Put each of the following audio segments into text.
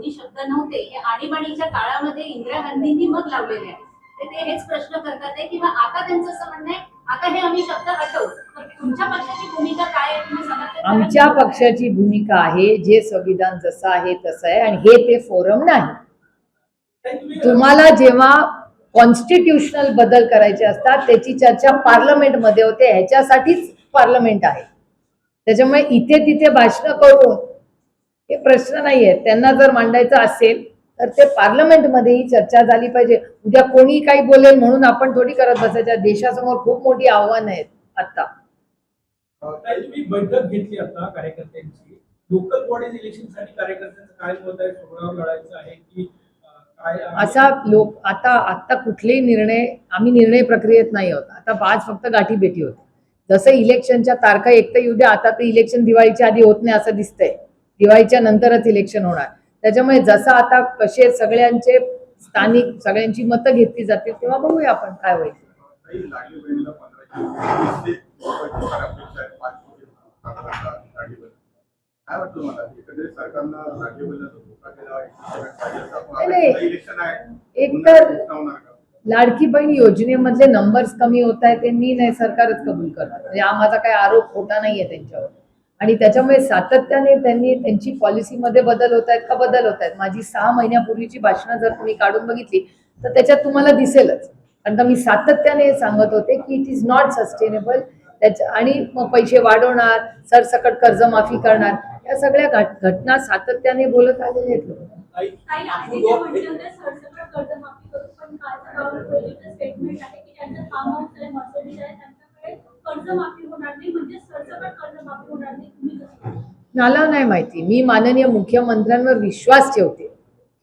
दोन्ही शब्द नव्हते. हे आणीबाणीच्या काळामध्ये इंदिरा गांधींनी मग लावलेले आहे ते हेच प्रश्न करतात आहे किंवा आता त्यांचं असं म्हणणं आहे आता हे आम्ही शब्द हटवू. तुमच्या पक्षाची भूमिका काय आहे? आमच्या पक्षाची भूमिका आहे जे संविधान जसं आहे तसं आहे आणि हे ते फोरम नाही. तुम्हाला जेव्हा कॉन्स्टिट्युशनल बदल करायचे असतात त्याची चर्चा पार्लमेंटमध्ये होते ह्याच्यासाठीच पार्लमेंट आहे. त्याच्यामुळे इथे तिथे भाषणं करून हे प्रश्न नाही आहेत त्यांना जर मांडायचं असेल तर ते पार्लमेंटमध्येही चर्चा झाली पाहिजे. उद्या कोणी काही बोलेल म्हणून आपण थोडी करत बसायच्या देशासमोर खूप मोठी आव्हानं आहेत आता. तुम्ही बैठक घेतली आता कार्यकर्त्यांची. लोकल बॉडीज कार्यकर्त्यांचं काय मत आहे? सोहळ्यावर लढायचं आहे की? असा लोक आता आता कुठलेही निर्णय आम्ही निर्णय प्रक्रियेत नाही होत आता आज फक्त गाठी भेटी होते जसं इलेक्शनच्या तारखा एक तर येऊ द्या आता तर इलेक्शन दिवाळीच्या आधी होत नाही असं दिसतंय. दिवाळीच्या नंतरच इलेक्शन होणार. त्याच्यामुळे जसं आता कसे सगळ्यांचे स्थानिक सगळ्यांची मतं घेतली जातील तेव्हा बघूया आपण काय होईल. एक तर- लाडकी बहीण योजनेमधले नंबर्स कमी होत आहेत ते मी नाही सरकारच कबूल करणार. म्हणजे हा माझा काही आरोप खोटा नाहीये त्यांच्यावर. आणि त्याच्यामुळे सातत्याने त्यांनी त्यांची पॉलिसीमध्ये बदल होत आहेत का बदल होत आहेत? माझी सहा महिन्यापूर्वीची भाषणं जर तुम्ही काढून बघितली तर त्याच्यात तुम्हाला दिसेलच. कारण का मी सातत्याने सांगत होते की इट इज नॉट सस्टेनेबल त्याच्या आणि मग पैसे वाढवणार सरसकट कर्जमाफी करणार या सगळ्या घट- घटना सातत्याने बोलत आलेले आहेत लोक. स्टेटमेंट आहे की कर्जमाफी होणार नाही म्हणजे सरसकट कर्जमाफी होणार नाही तुम्ही कसं मला नाही माहिती. मी माननीय मुख्यमंत्र्यांवर विश्वास ठेवते.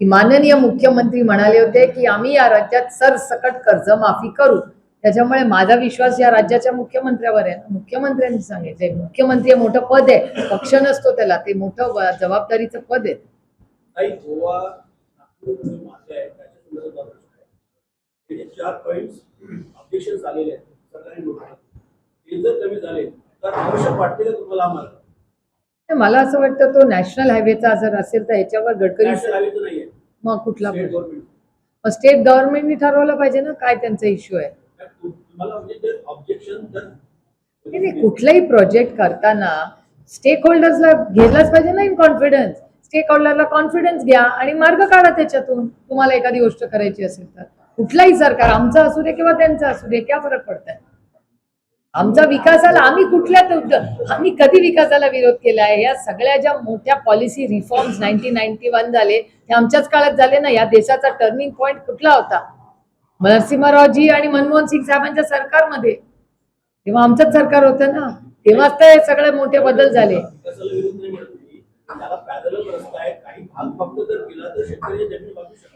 की माननीय मुख्यमंत्री म्हणाले होते की आम्ही या राज्यात सरसकट कर्जमाफी करू. त्याच्यामुळे माझा विश्वास या राज्याच्या मुख्यमंत्र्यावर आहे. मुख्यमंत्र्यांनी सांगितलंय मुख्यमंत्री हे मोठं पद आहे. पक्ष नसतो त्याला. ते मोठं जबाबदारीचं पद आहे? हे चार पॉइंट्स ऑब्जेक्शन आलेले आहेत. सरकारी नोटिस ते जर कमी झाले. तर आवश्यक वाटते का तुम्हाला आम्हाला. मला असं वाटतं तो नॅशनल हायवेचा जर असेल तर ह्याच्यावर गडकरी नाहीये. मग कुठला स्टेट गव्हर्नमेंट स्टेट गव्हर्नमेंटनी ठरवलं पाहिजे ना काय त्यांचा इश्यू आहे. म्हणजे नाही नाही, कुठलाही प्रोजेक्ट करताना स्टेक होल्डर्सला घेतलाच पाहिजे ना इन कॉन्फिडन्स स्टेक होल्डरला कॉन्फिडन्स घ्या आणि मार्ग काढा त्याच्यातून. तुम्हाला एखादी गोष्ट करायची असेल तर. कुठलाही सरकार आमचं असू दे किंवा त्यांचं असू दे क्या फरक पडत आहे आमचा विकासाला आम्ही कुठल्या त- आम्ही कधी विकासाला विरोध केला आहे? या सगळ्या ज्या मोठ्या policy reforms nineteen ninety one झाले ते आमच्याच काळात झाले ना? या देशाचा टर्निंग पॉईंट कुठला होता? नरसिंहरावजी आणि मनमोहन सिंग साहेबांच्या सरकारमध्ये. तेव्हा आमचंच सरकार होतं ना? तेव्हाच तर हे सगळे मोठे बदल झाले.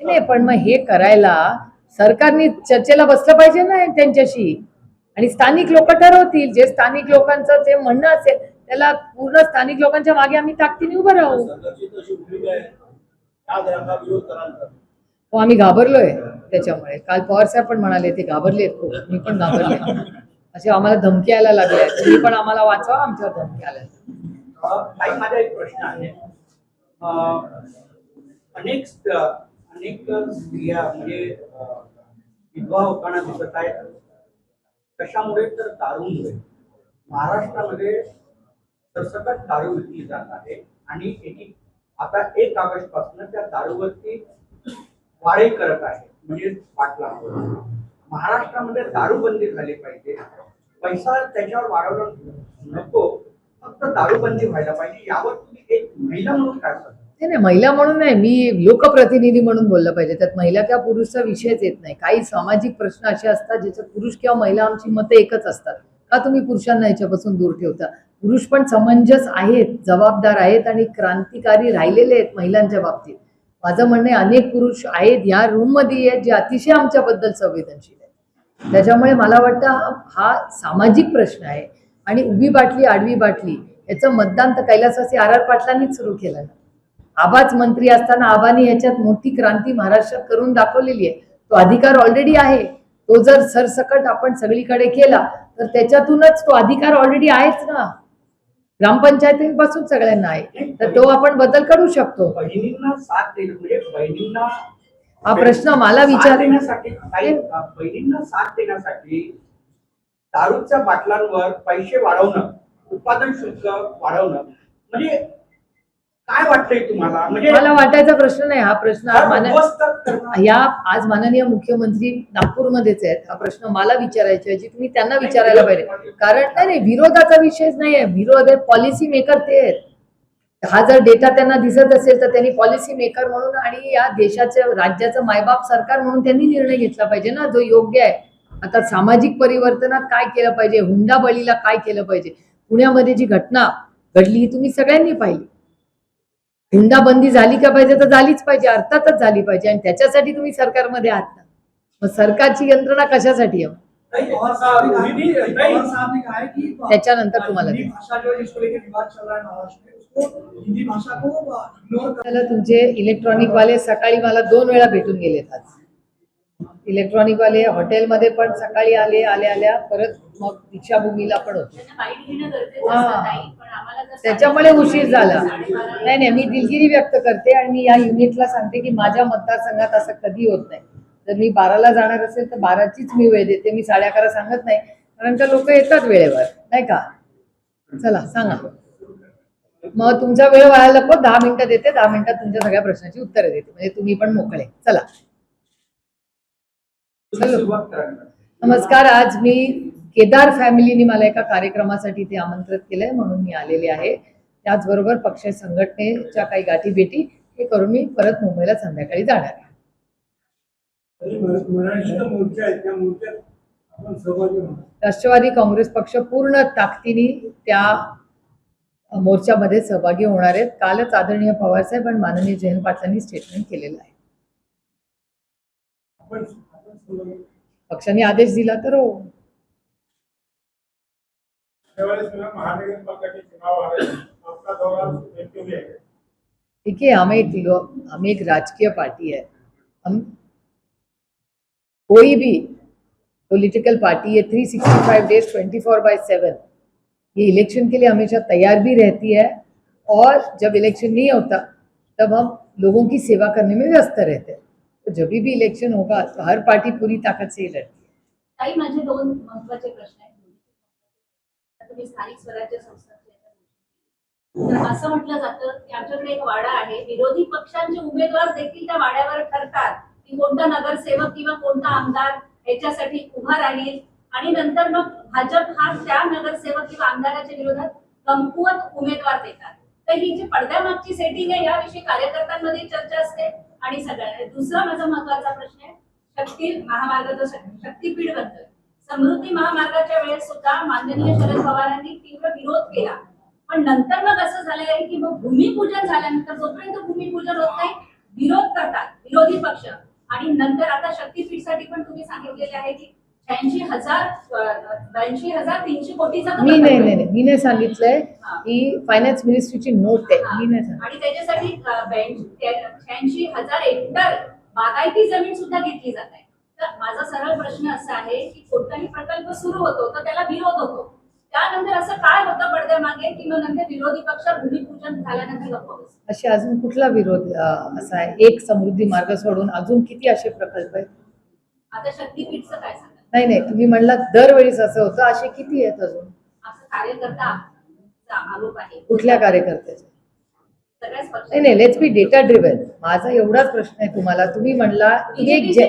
नाही पण मग हे करायला सरकारने चर्चेला बसलं पाहिजे ना त्यांच्याशी? आणि स्थानिक लोक ठरवतील. जे स्थानिक लोकांचं जे म्हणणं असेल त्याला पूर्ण स्थानिक लोकांच्या मागे आम्ही ताकदीने उभं राहू. हो आम्ही घाबरलोय त्याच्यामुळे. काल पवार साहेब पण म्हणाले ते घाबरलेत खूप. मी पण घाबरले. असे आम्हाला धमकी यायला लागल्या. तुम्ही पण आम्हाला वाचवा आमच्यावर धमकी आल्या माझा एक प्रश्न आहे. अनेक अनेक स्त्रिया म्हणजे विधवा होताना दिसत आहेत. कशामुळे तर दारूमुळे. महाराष्ट्रामध्ये सरसकट दारू विकली जात आहे आणि एकी आता एक ऑगस्टपासून त्या दारूवरती वाळे करत आहे म्हणजे पाटला महाराष्ट्रामध्ये दारूबंदी झाली पाहिजे. पैसा त्याच्यावर वाढवला नको फक्त दारूबंदी व्हायला पाहिजे. यावर तुम्ही एक महिला म्हणून काय सांगता? नाही नाही महिला म्हणून नाही मी लोकप्रतिनिधी म्हणून बोललं पाहिजे. त्यात महिला किंवा पुरुषचा विषयच येत नाही. काही सामाजिक प्रश्न असे असतात ज्याच्यात पुरुष किंवा महिला आमची मतं एकच असतात. का तुम्ही पुरुषांना याच्यापासून दूर ठेवता? पुरुष पण समंजस आहेत जबाबदार आहेत आणि क्रांतिकारी राहिलेले आहेत महिलांच्या बाबतीत. माझं म्हणणं आहे अनेक पुरुष आहेत या रूममध्ये आहेत जे अतिशय आमच्याबद्दल संवेदनशील आहेत. त्याच्यामुळे मला वाटतं हा- सामाजिक प्रश्न आहे. आणि उभी बाटली आडवी बाटली याचं मतदान तर कैलासवासी आर आर पाटलांनीच सुरू केलं ना. आबाच मंत्री असताना आबानी याच्यात मोठी क्रांती महाराष्ट्रात करून दाखवलेली आहे. तो अधिकार ऑलरेडी आहे. तो जर सरसकट आपण सगळीकडे केला तर त्याच्यातूनच तो अधिकार ऑलरेडी आहेच ना. ग्रामपंचायतींपासून सगळ्यांना आहे. तर तो आपण बदल करू शकतो. बहिणींना साथ देणं म्हणजे हा प्रश्न मला विचार देण्यासाठी काही बहिणींना साथ देण्यासाठी दारूच्या बाटलांवर पैसे वाढवणं उत्पादन शुल्क वाढवणं. म्हणजे काय वाटतंय तुम्हाला? म्हणजे मला वाटायचा प्रश्न नाही हा प्रश्न आज या आज माननीय मुख्यमंत्री नागपूरमध्येच आहेत. हा प्रश्न मला विचारायचा आहे तुम्ही त्यांना विचारायला पाहिजे. कारण नाही नाही विरोधाचा विषयच नाही आहे. विरोध आहे पॉलिसी मेकर ते आहेत. हा जर डेटा त्यांना दिसत असेल तर त्यांनी पॉलिसी मेकर म्हणून आणि या देशाचं राज्याचं मायबाप सरकार म्हणून त्यांनी निर्णय घेतला पाहिजे ना जो योग्य आहे. आता सामाजिक परिवर्तनात काय केलं पाहिजे? हुंडाबळीला काय केलं पाहिजे? पुण्यामध्ये जी घटना घडली ही तुम्ही सगळ्यांनी पाहिली. हुंडाबंदी झाली का पाहिजे तर झालीच पाहिजे अर्थातच झाली पाहिजे आणि त्याच्यासाठी तुम्ही सरकारमध्ये आहात ना. मग सरकारची यंत्रणा कशासाठी आहे? नहीं, और साहब ने कहा- नहीं, पवार साहब ने कहा है कि त्याच्यानंतर तुम्हाला तुमचे इलेक्ट्रॉनिक वाले सकाळी मला दोन वेळा भेटून गेलेत आज. इलेक्ट्रॉनिक वाले हॉटेलमध्ये पण सकाळी आले आल्या आल्या परत मग दीक्षाभूमीला पण होते. हा. त्याच्यामुळे उशीर झाला. नाही नाही मी दिलगिरी व्यक्त करते आणि मी या युनिटला सांगते की माझ्या मतदारसंघात असं कधी होत नाही. जर मी बाराला जाणार असेल तर बाराचीच मी वेळ देते मी साडे अकरा सांगत नाही. कारण का लोक येतात वेळेवर नाही का? चला सांगा. मग तुमचा वेळ व्हायला नको दहा मिनिटं देते दहा मिनिटात तुमच्या सगळ्या प्रश्नाची उत्तरं देते. म्हणजे तुम्ही पण मोकळे. चला. नमस्कार आज मी केदार फॅमिलीने मला एका कार्यक्रमासाठी ते आमंत्रित केलंय म्हणून मी आलेले आहे. त्याचबरोबर पक्ष संघटनेच्या काही गाठी भेटी हे करून मी परत मुंबईला संध्याकाळी जाणार आहे. राष्ट्रवादी काँग्रेस पक्ष पूर्ण ताकदीने त्या मोर्चामध्ये सहभागी होणार आहेत. कालच आदरणीय पवारसाहेब आणि माननीय जयंत पाटलांनी स्टेटमेंट केलेलं आहे. पक्षाने आदेश दिला तर हो. देखिए हम एक हम एक राजकीय पार्टी है। हम कोई भी पॉलिटिकल पार्टी है 365 डेज़ 24 बाय 7 ये इलेक्शन के लिए हमेशा तैयार भी रहती है। और जब इलेक्शन नहीं होता तब हम लोगों की सेवा करने में व्यस्त रहते हैं। तो जब भी इलेक्शन होगा तो हर पार्टी पूरी ताकत से ही लड़ती है। तुम्ही स्थानिक स्वराज्य संस्था तर असं म्हटलं जातं की आमच्याकडे एक वाडा आहे. विरोधी पक्षांचे उमेदवार देखील त्या वाड्यावर ठरतात की कोणता नगरसेवक किंवा कोणता आमदार याच्यासाठी उभा राहील. आणि नंतर मग भाजप हा त्या नगरसेवक किंवा आमदाराच्या विरोधात कमकुवत उमेदवार देतात. तर ही जी पडद्यामागची सेटिंग आहे याविषयी कार्यकर्त्यांमध्ये चर्चा असते. आणि सगळ्या दुसरा माझा महत्त्वाचा प्रश्न आहे शक्ती महामार्गाचा शक्तीपीठबद्दल समृद्धी महामार्गाच्या वेळेस सुद्धा माननीय शरद पवारांनी तीव्र विरोध केला. पण नंतर मग असं झालेलं आहे की मग भूमिपूजन झाल्यानंतर जोपर्यंत भूमिपूजन होत नाही विरोध करतात विरोधी पक्ष. आणि नंतर आता शक्तीपीठसाठी पण तुम्ही सांगितलेले आहे की शहाऐंशी हजार ब्याऐंशी हजार तीनशे कोटीचा मी नाही नाही मी नाही सांगितलंय की फायनान्स मिनिस्ट्रीची नोट आहे. मी नाही आणि त्याच्यासाठी शहाऐंशी हजार हेक्टर बागायती जमीन सुद्धा घेतली जात आहे. तर माझा सरळ प्रश्न असा आहे की कोणताही प्रकल्प सुरू होतो तर त्याला विरोध होतो. त्यानंतर असं काय होतं पडद्यामागे की मग नंतर विरोधी पक्ष भूमिपूजन झाल्यानंतर गप्प? असे अजून कुठला विरोध असा आहे? एक समृद्धी मार्ग सोडून अजून किती असे प्रकल्प आहेत? आता शक्तीपीठचं काय सांगा नाही नाही तुम्ही म्हणला दरवेळेस असं होतं. असे किती आहेत अजून? असं कार्यकर्ता आरोप आहे. कुठल्या कार्यकर्त्याचे? नाही नाही लेट्स बी डेटा ड्रिव्हन माझा एवढाच प्रश्न आहे तुम्हाला. तुम्ही म्हणला एक जे-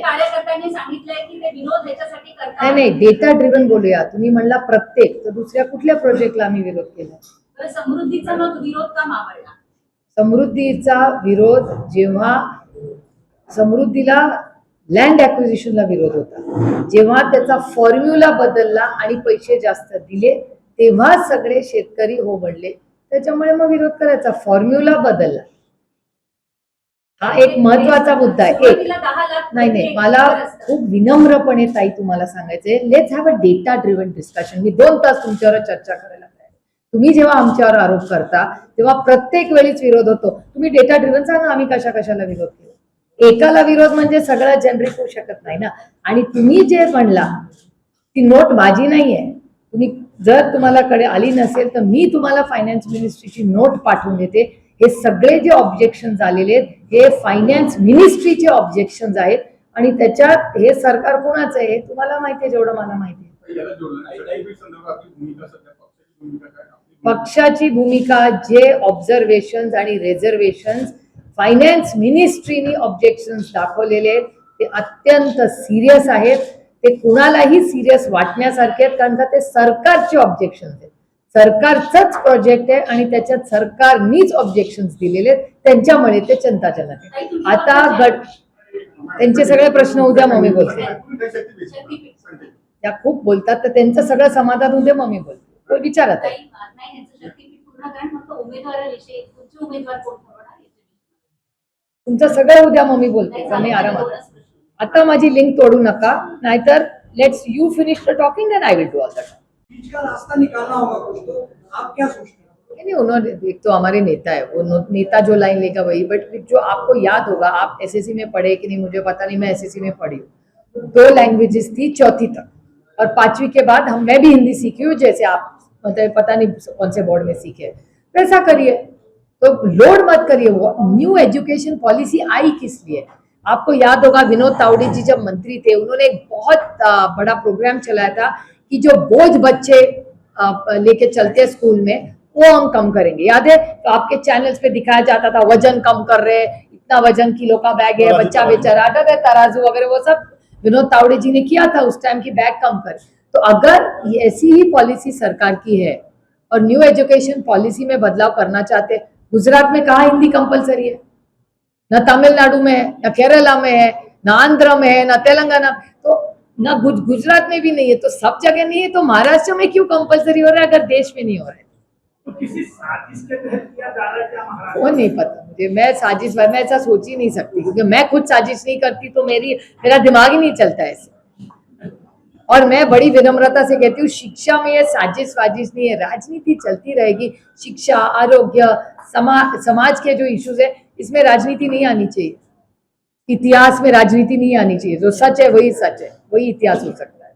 नाही नाही डेटा ड्रिव्हन बोलूया. तुम्ही म्हणला प्रत्येक तर दुसऱ्या कुठल्या प्रोजेक्टला आम्ही विरोध केला? तर समृद्धीचा मग विरोध का मावळला? समृद्धीचा विरोध जेव्हा समृद्धीला लँड ॲक्विजिशनला विरोध होता जेव्हा त्याचा फॉर्म्युला बदलला आणि पैसे जास्त दिले तेव्हा सगळे शेतकरी हो म्हणले त्याच्यामुळे मग विरोध करायचा. फॉर्म्युला बदलला. हा एक महत्त्वाचा मुद्दा आहे. एक. नाही नाही. कोटी मला. खूप विनम्रपणे ताई तुम्हाला सांगायचंय. Let's have a data driven discussion मी दोन तास तुमच्यावर चर्चा करायला. तुम्ही जेव्हा आमच्यावर आरोप करता तेव्हा प्रत्येक वेळीच विरोध होतो. तुम्ही डेटा ड्रिव्हन सांगा आम्ही कशा कशाला विरोध केला? एकाला विरोध म्हणजे सगळं जनरेट होऊ शकत नाही ना. आणि तुम्ही जे म्हणला ती नोट माझी नाहीये. तुम्ही जर तुम्हाला कडे आली नसेल तर मी तुम्हाला फायनान्स मिनिस्ट्रीची नोट पाठवून देते. हे सगळे जे ऑब्जेक्शन आलेले आहेत हे फायनान्स मिनिस्ट्रीचे ऑब्जेक्शन आहेत. आणि त्याच्यात हे सरकार कोणाचं आहे हे तुम्हाला माहिती आहे जेवढं मला माहिती आहे. पक्षाची भूमिका पक्षाची भूमिका जे ऑब्झर्वेशन आणि रेझर्वेशन फायनान्स मिनिस्ट्रीनी ऑब्जेक्शन दाखवलेले आहेत ते अत्यंत सिरियस आहेत. ते कुणालाही सिरियस वाटण्यासारखे आहेत कारण का ते सरकारचे ऑब्जेक्शन आहेत. सरकारचंच प्रोजेक्ट आहे आणि त्याच्यात सरकारनीच ऑब्जेक्शन दिलेले आहेत. त्यांच्यामुळे ते चिंताजनक आहे. आता गट त्यांचे सगळे प्रश्न उद्या मम्मी बोलते. त्या खूप बोलतात तर त्यांचं सगळं समाधान उद्या मम्मी बोलते विचारत आहे. तुमचे उमेदवार कोण ठरवणार? याच्याविषयी. तुमचं सगळं उद्या मम्मी बोलते चालेल, आरामात. आता माझी लिंक तोडू नका नाहीतर let's you finish the talking and I will do all that beach का रास्ता निकालना होगा कुछ तो। आप क्या सोचते हैं? नहीं उन्होंने एक तो हमारे नेता है वो नेता जो लाइन लेगा वही बट जो आपको याद होगा आप एसएससी में पढ़े कि नहीं मुझे पता नहीं मैं एसएससी में पढ़ी हूँ। दो लैंग्वेजेस थी चौथी तक और पांचवी के बाद हम मैं भी हिंदी सीखी हूँ जैसे आप मतलब पता नहीं कौन से बोर्ड में सीखे वैसा करिए तो लोड मत करिए वो न्यू एजुकेशन पॉलिसी आई किस लिए? आपको याद होगा विनोद तावड़े जी जब मंत्री थे उन्होंने एक बहुत बड़ा प्रोग्राम चलाया था कि जो बोझ बच्चे लेके चलते हैं स्कूल में वो हम कम करेंगे। याद है तो आपके चैनल्स पे दिखाया जाता था वज़न कम कर रहे इतना वज़न किलो का बैग है बच्चा बेचारा था तराजू वगैरह वो सब विनोद तावड़े जी ने किया था उस टाइम की बैग कम कर। तो अगर ऐसी ही पॉलिसी सरकार की है और न्यू एजुकेशन पॉलिसी में बदलाव करना चाहते हैं गुजरात में कहा हिंदी कंपलसरी है? न तमिलनाडु में है ना केरला में है ना आंध्र में है ना तेलंगाना। तो ना गुज, गुजरात में भी नहीं है तो सब जगह नहीं है तो महाराष्ट्र में क्यों कंपलसरी हो रहा है अगर देश में नहीं हो रहा है? तो किसी साजिश के तहत किया जा रहा है वो नहीं पता मुझे मैं साजिश मैं ऐसा सोच ही नहीं सकती क्योंकि मैं खुद साजिश नहीं करती तो मेरी मेरा दिमाग ही नहीं चलता ऐसे। और मैं बड़ी विनम्रता से कहती हूँ शिक्षा में यह साजिश वाजिश नहीं है राजनीति चलती रहेगी शिक्षा आरोग्य समाज समाज के जो इश्यूज़ है इसमें राजनीति नहीं आनी चाहिए। इतिहास में राजनीति नहीं आनी चाहिए। जो सच है वही सच है। वही इतिहास हो सकता है।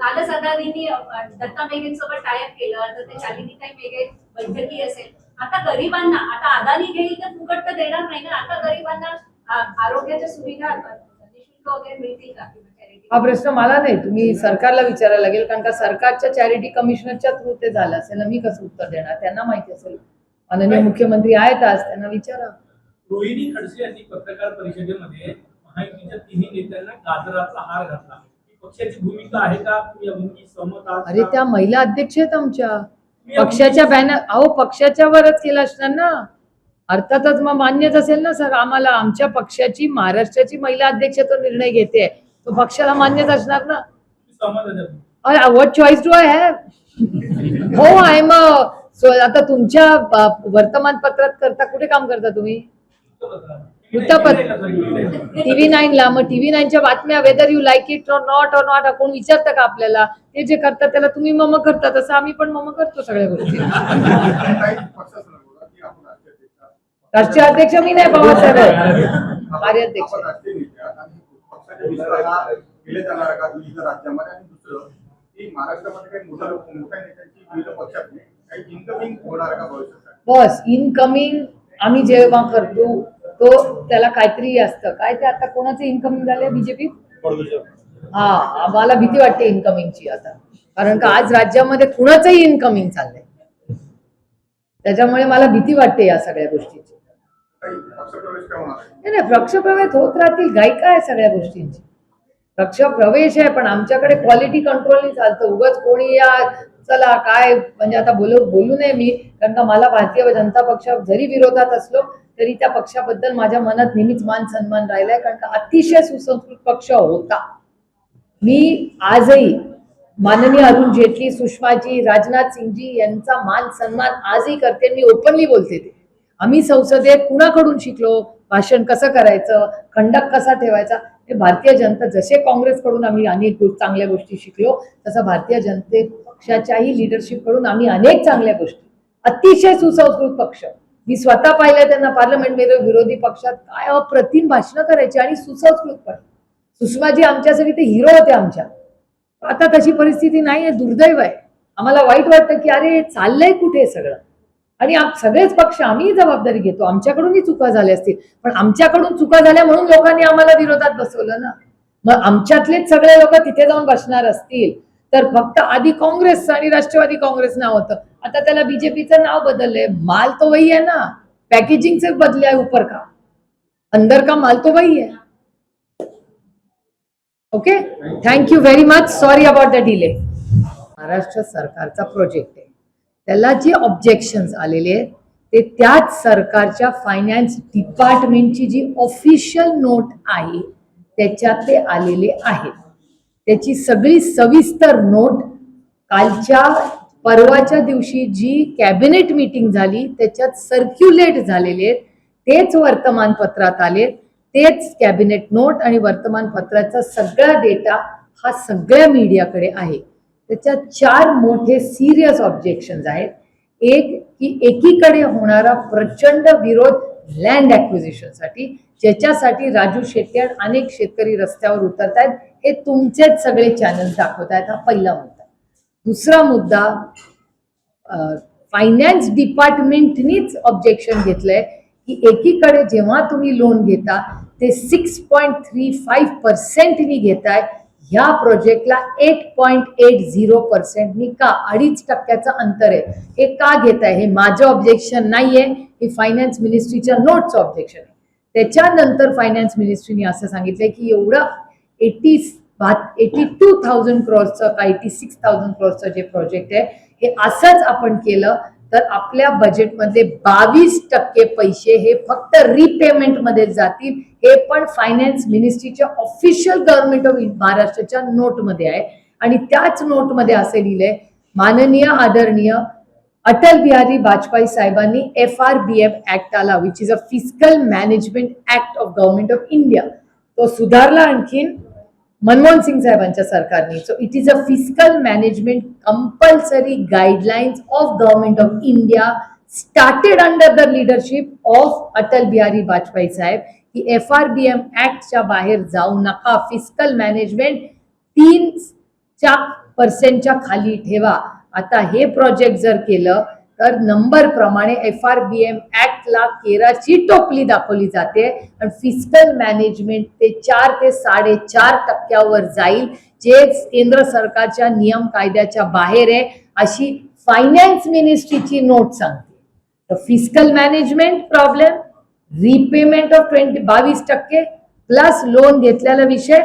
कालच अदानींनी दत्ता मेघेंसोबत केलं. तर ते मेघे बैठकी असेल. आता गरिबांना आता अदानी घेईल तर फुकट तर देणार नाही ना? आता गरिबांना आरोग्याच्या सुविधा निशुल्क वगैरे मिळतील का? हा प्रश्न मला नाही. तुम्ही सरकारला विचारायला लागेल कारण का सरकारच्या चॅरिटी कमिशनरच्या थ्रू ते झालं असेल मी कसं उत्तर देणार? त्यांना माहिती असेल. माननीय मुख्यमंत्री आहेत आज त्यांना विचारा. रोहिणी खडसे यांनी पत्रकार परिषदेमध्ये महायुतीच्या तिन्ही नेत्यांना गाजराचा हार घातला. ही पक्षाची भूमिका आहे का? तुम्ही सहमत आहात अरे? त्या महिला अध्यक्ष आहेत आमच्या. पक्षाच्या बॅनर अहो पक्षाच्या वरच केलं असणार ना. अर्थातच मग मान्यच असेल ना सर आम्हाला. आमच्या पक्षाची महाराष्ट्राची महिला अध्यक्ष तो निर्णय घेते. तो पक्षाला मान्यच असणार ना? और what choice do I have हो आय एम सो आता तुमच्या वर्तमानपत्रात करता कुठे काम करता तुम्ही? वृत्तपत्र. टीव्ही नाईन ला मग टीव्ही नाईनच्या बातम्या whether you like it or not or not कोण विचारतं का आपल्याला? ते जे करतात त्याला तुम्ही मम करता तसं आम्ही पण मम करतो सगळ्या गोष्टी. राष्ट्रीय अध्यक्ष मी नाही पवारसाहेब. आहे. कार्याध्यक्ष राज्यामध्ये आणि दुसरं महाराष्ट्रामध्ये काही मोठ्या मोठ्या नेत्यांची विविध पक्षात बस इनकमिंग आम्ही जेव्हा करतो तो त्याला काहीतरी असतं. काय ते आता कोणाचं इन्कमिंग झालंय? बीजेपी हा आम्हाला भीती वाटते इन्कमिंगची आता. कारण का आज राज्यामध्ये कुणाचंही इन्कमिंग चाललंय. त्याच्यामुळे मला भीती वाटते या सगळ्या गोष्टीची. नाही नाही पक्षप्रवेश होत राहतील गायिका आहे सगळ्या गोष्टींची? पक्षप्रवेश आहे पण आमच्याकडे क्वालिटी कंट्रोल नाही चालतं. उगाच कोणी या चला काय? म्हणजे आता बोलू बोलू नये मी कारण का मला भारतीय जनता पक्ष जरी विरोधात असलो तरी त्या पक्षाबद्दल माझ्या मनात नेहमीच मान सन्मान राहिलाय कारण का अतिशय सुसंस्कृत पक्ष होता. मी आजही माननीय अरुण जेटली सुषमाजी राजनाथ सिंगजी यांचा मान सन्मान आजही करते मी ओपनली बोलते ते. आम्ही संसदेत कुणाकडून शिकलो भाषण कसं करायचं खंडक कसा ठेवायचा हे भारतीय जनता जसे काँग्रेसकडून आम्ही अनेक चांगल्या गोष्टी शिकलो तसं भारतीय जनते पक्षाच्याही लिडरशिपकडून आम्ही अनेक चांगल्या गोष्टी अतिशय सुसंस्कृत पक्ष. मी स्वतः पाहिलं त्यांना पार्लमेंटमध्ये विरोधी पक्षात काय अप्रतिम भाषणं करायची आणि सुसंस्कृतपणे सुषमाजी आमच्यासाठी ते हिरो होते आमच्या. आता तशी परिस्थिती नाही आहे दुर्दैव आहे. आम्हाला वाईट वाटतं की अरे चाललंय कुठे सगळं? आणि सगळेच पक्ष आम्ही जबाबदारी घेतो. आमच्याकडूनही चुका झाल्या असतील. पण आमच्याकडून चुका झाल्या म्हणून लोकांनी आम्हाला विरोधात बसवलं ना. मग आमच्यातलेच सगळे लोक तिथे जाऊन बसणार असतील. तर फक्त आधी काँग्रेस आणि राष्ट्रवादी काँग्रेस नाव होतं. आता त्याला बीजेपीचं नाव बदललंय. माल तो वही आहे ना? पॅकेजिंगचे बदल आहे ऊपर का अंदर का माल तो वही है okay thank you very much sorry about the delay Maharashtra सरकारचा प्रोजेक्ट आहे. त्याला जे ऑब्जेक्शन्स आलेले आहेत ते त्याच सरकारच्या फायनान्स डिपार्टमेंटची जी ऑफिशियल नोट आहे त्याच्यात ते आलेले आहेत. त्याची सगळी सविस्तर नोट कालच्या परवाच्या दिवशी जी कॅबिनेट मीटिंग झाली त्याच्यात सर्क्युलेट झालेले आहेत. तेच वर्तमानपत्रात आले तेच कॅबिनेट नोट आणि वर्तमानपत्राचा सगळा डेटा हा सगळ्या मीडियाकडे आहे. त्याच्यात चार मोठे सिरियस ऑब्जेक्शन्स आहेत. एक की एकीकडे होणारा प्रचंड विरोध लँड ॲक्विजिशनसाठी ज्याच्यासाठी राजू शेट्टी आणि अनेक शेतकरी रस्त्यावर उतरत आहेत हे तुमचेच सगळे चॅनल दाखवत आहेत हा पहिला मुद्दा. दुसरा मुद्दा फायनान्स डिपार्टमेंटनीच ऑब्जेक्शन घेतलंय की एकीकडे जेव्हा तुम्ही लोन घेता ते सिक्स पॉईंट थ्री फाईव्ह पर्सेंटनी घेताय ह्या प्रोजेक्टला एट पॉईंट एट झिरो पर्सेंटनी का अडीच टक्क्याचं अंतर आहे. हे का घेत आहे हे माझं ऑब्जेक्शन नाही आहे हे फायनान्स मिनिस्ट्रीच्या नोटचं ऑब्जेक्शन आहे त्याच्यानंतर फायनान्स मिनिस्ट्रीने असं सांगितलंय की एवढं एटी एटी टू थाउजंड क्रॉसचं का एटी सिक्स थाउजंड क्रॉसचं जे प्रोजेक्ट आहे हे असंच आपण केलं तर आपल्या बजेटमधले बावीस टक्के पैसे हे फक्त रिपेमेंटमध्ये जातील. हे पण फायनान्स मिनिस्ट्रीच्या ऑफिशियल गव्हर्नमेंट ऑफ महाराष्ट्राच्या नोटमध्ये आहे. आणि त्याच नोटमध्ये असे लिहिलंय माननीय आदरणीय अटल बिहारी वाजपेयी साहेबांनी F R B F act आला which is a physical management act of government of India तो सुधारला आणखीन मनमोहन सिंग साहेबांच्या सरकारने. So it is a physical management compulsory guidelines of government of India started under the leadership of Atal Bihari Vajpayee साहेब. की F R B M ऍक्टच्या बाहेर जाऊ नका. फ़िज़िकल मॅनेजमेंट तीन च्या पर्सेंटच्या खाली ठेवा. आता हे प्रोजेक्ट जर केलं तर नंबर प्रमाणे एफ आर बी एम ऍक्टला केराची टोपली दाखवली जाते. आणि फिजिकल मॅनेजमेंट ते चार ते साडेचार टक्क्यावर जाईल जे केंद्र सरकारच्या नियम कायद्याच्या बाहेर आहे. अशी फायनान्स मिनिस्ट्रीची नोट सांगते. तर physical management problem repayment of twenty बावीस टक्के प्लस लोन घेतलेला विषय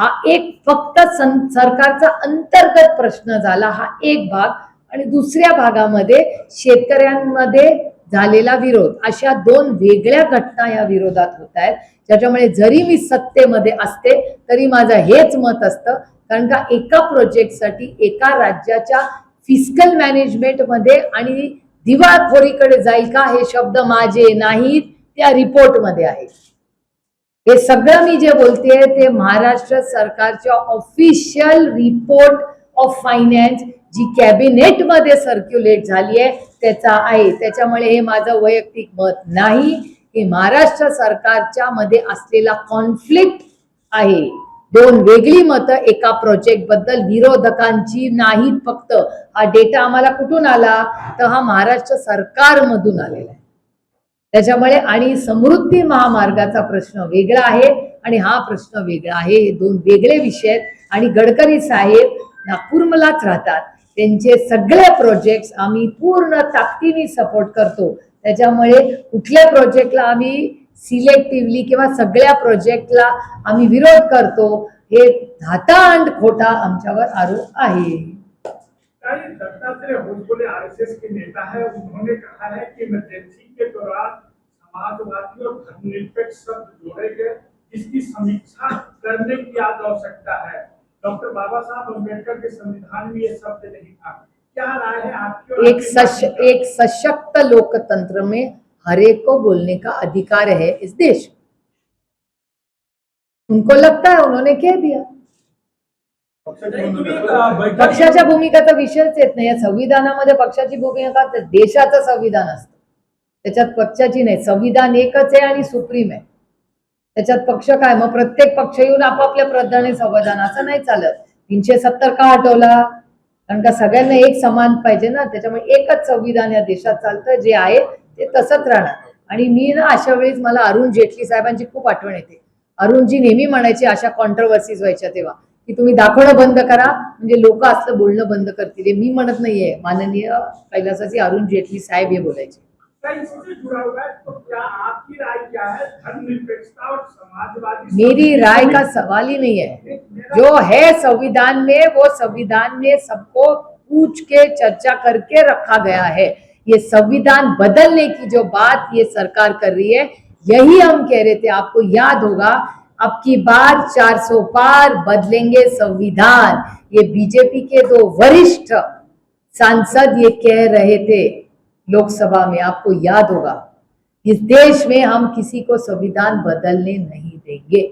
हा एक फक्त सं- सरकारचा अंतर्गत प्रश्न झाला हा एक भाग. आणि दुसऱ्या भागामध्ये शेतकऱ्यांमध्ये झालेला विरोध. अशा दोन वेगळ्या घटना या विरोधात होत आहेत. ज्याच्यामुळे जरी मी सत्तेमध्ये असते तरी माझं हेच मत असतं. कारण का एका प्रोजेक्टसाठी एका राज्याच्या फिस्कल मॅनेजमेंटमध्ये आणि दिवाळखोरीकडे जाईल का हे शब्द माझे नाहीत त्या रिपोर्टमध्ये आहेत. हे सगळं मी जे बोलतेय ते महाराष्ट्र सरकारच्या ऑफिशियल रिपोर्ट ऑफ फायनान्स जी कॅबिनेटमध्ये सर्क्युलेट झाली आहे त्याचा आहे. त्याच्यामुळे हे माझं वैयक्तिक मत नाही की महाराष्ट्र सरकारच्या मध्ये असलेला कॉन्फ्लिक्ट आहे. दोन वेगळी मतं एका प्रोजेक्टबद्दल विरोधकांची नाहीत फक्त. हा डेटा आम्हाला कुठून आला? तर हा महाराष्ट्र सरकारमधून आलेला आहे. त्याच्यामुळे आणि समृद्धी महामार्गाचा प्रश्न वेगळा आहे आणि हा प्रश्न वेगळा आहे. हे दोन वेगळे विषय आहेत. आणि गडकरी साहेब नागपूरमलाच राहतात. त्यांचे सगळे प्रोजेक्ट्स आम्ही पूर्ण ताकदीने सपोर्ट करतो. त्याच्यामुळे कुठल्या प्रोजेक्टला आम्ही सिलेक्टिव्हली किंवा सगळ्या प्रोजेक्टला आम्ही विरोध करतो हे धाता आणि खोटा आमच्यावर आरोप आहे. दत्तात्रेय भोजपुरे आरएसएस के नेता है उन्होंने कहा है कि इमरजेंसी के दौरान समाजवादी और धर्मनिरपेक्ष शब्द जोड़े गए जिसकी समीक्षा करने की आज आवश्यकता है। डॉक्टर बाबा साहब अंबेडकर के संविधान में ये शब्द नहीं था। क्या राय है आपकी एक सश एक सशक्त लोकतंत्र में हर एक को बोलने का अधिकार है इस देश। उनको लगता है उन्होंने कह दिया। पक्षाच्या भूमिकाचा विषयच येत नाही. या संविधानामध्ये पक्षाची भूमिका देशाचं संविधान असतं. त्याच्यात पक्षाची नाही. संविधान एकच आहे आणि सुप्रीम आहे. त्याच्यात पक्ष काय? मग प्रत्येक पक्ष येऊन आपापल्या प्रधाने संविधान असं नाही चालत. तीनशे सत्तर का हटवला? कारण का सगळ्यांना एक समान पाहिजे ना? त्याच्यामुळे एकच संविधान या देशात चालतं. जे आहे ते तसंच राहणार. आणि मी ना अशा वेळेस मला अरुण जेटली साहेबांची खूप आठवण येते. अरुणजी नेहमी म्हणायचे अशा कॉन्ट्रोवर्सीज व्हायच्या तेव्हा. की तुम्ही दाखवणं बंद करा. म्हणजे लोक असलं बोलणं बंद करतील. हे मी म्हणत नाहीये. माननीय कैलासाची अरुण जेटली साहेब हे बोलायचे. मेरी राय का सवाल ही नहीं है। जो है संविधान में वो संविधान में सबको पूछ के चर्चा करके रखा गया है। ये संविधान बदलने की जो बात ये सरकार कर रही है यही हम कह रहे थे। आपको याद होगा अब की बार 400 पार बदलेंगे संविधान। ये बीजेपी के दो वरिष्ठ सांसद ये कह रहे थे, लोकसभा में, आपको याद होगा, इस देश में हम किसी को संविधान बदलने नहीं देंगे।